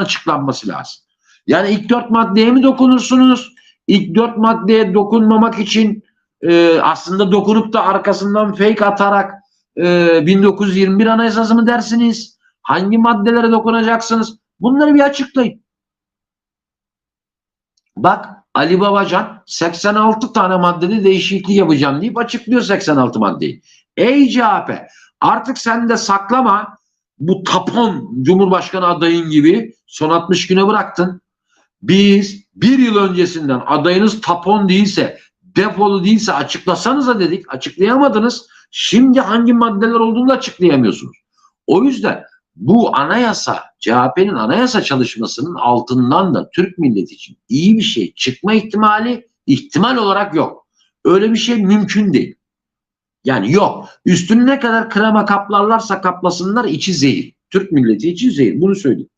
açıklanması lazım. Yani ilk dört maddeye mi dokunursunuz? İlk dört maddeye dokunmamak için e, aslında dokunup da arkasından fake atarak e, 1921 anayasası mı dersiniz? Hangi maddelere dokunacaksınız? Bunları bir açıklayın. Bak Ali Babacan 86 tane maddede değişiklik yapacağım deyip açıklıyor 86 maddeyi. Ey CHP artık sen de saklama bu tapon Cumhurbaşkanı adayın gibi son 60 güne bıraktın. Biz bir yıl öncesinden adayınız tapon değilse defolu değilse açıklasanıza dedik. Açıklayamadınız. Şimdi hangi maddeler olduğunu açıklayamıyorsunuz. O yüzden bu anayasa CHP'nin anayasa çalışmasının altından da Türk milleti için iyi bir şey çıkma ihtimali ihtimal olarak yok. Öyle bir şey mümkün değil. Yani yok. Üstünü ne kadar krema kaplarlarsa kaplasınlar içi zehir. Türk milleti için zehir. Bunu söyleyeyim.